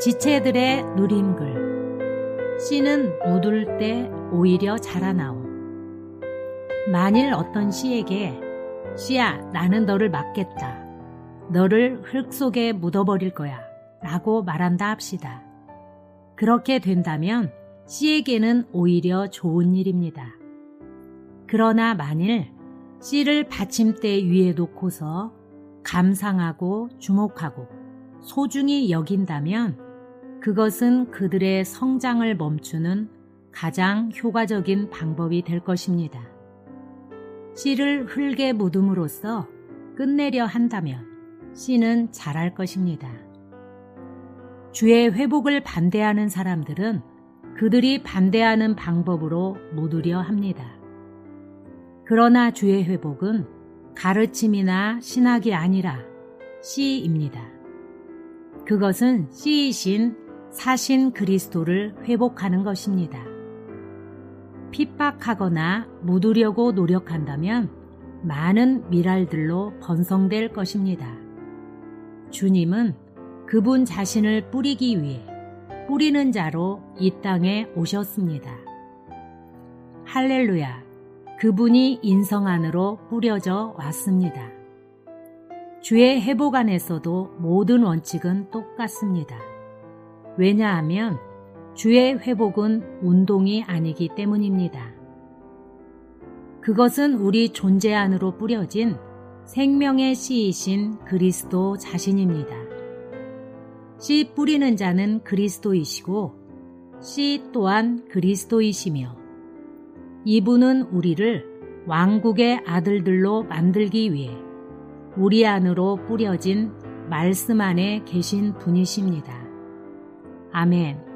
지체들의 누림글 씨는 묻을 때 오히려 자라나오. 만일 어떤 씨에게 씨야 나는 너를 막겠다. 너를 흙 속에 묻어버릴 거야. 라고 말한다 합시다. 그렇게 된다면 씨에게는 오히려 좋은 일입니다. 그러나 만일 씨를 받침대 위에 놓고서 감상하고 주목하고 소중히 여긴다면 그것은 그들의 성장을 멈추는 가장 효과적인 방법이 될 것입니다. 씨를 흙에 묻음으로써 끝내려 한다면 씨는 자랄 것입니다. 주의 회복을 반대하는 사람들은 그들이 반대하는 방법으로 묻으려 합니다. 그러나 주의 회복은 가르침이나 신학이 아니라 씨입니다. 그것은 씨이신 사신 그리스도를 회복하는 것입니다. 핍박하거나 묻으려고 노력한다면 많은 미랄들로 번성될 것입니다. 주님은 그분 자신을 뿌리기 위해 뿌리는 자로 이 땅에 오셨습니다. 할렐루야. 그분이 인성 안으로 뿌려져 왔습니다. 주의 회복 안에서도 모든 원칙은 똑같습니다. 왜냐하면 주의 회복은 운동이 아니기 때문입니다. 그것은 우리 존재 안으로 뿌려진 생명의 씨이신 그리스도 자신입니다. 씨 뿌리는 자는 그리스도이시고 씨 또한 그리스도이시며 이분은 우리를 왕국의 아들들로 만들기 위해 우리 안으로 뿌려진 말씀 안에 계신 분이십니다. 아멘.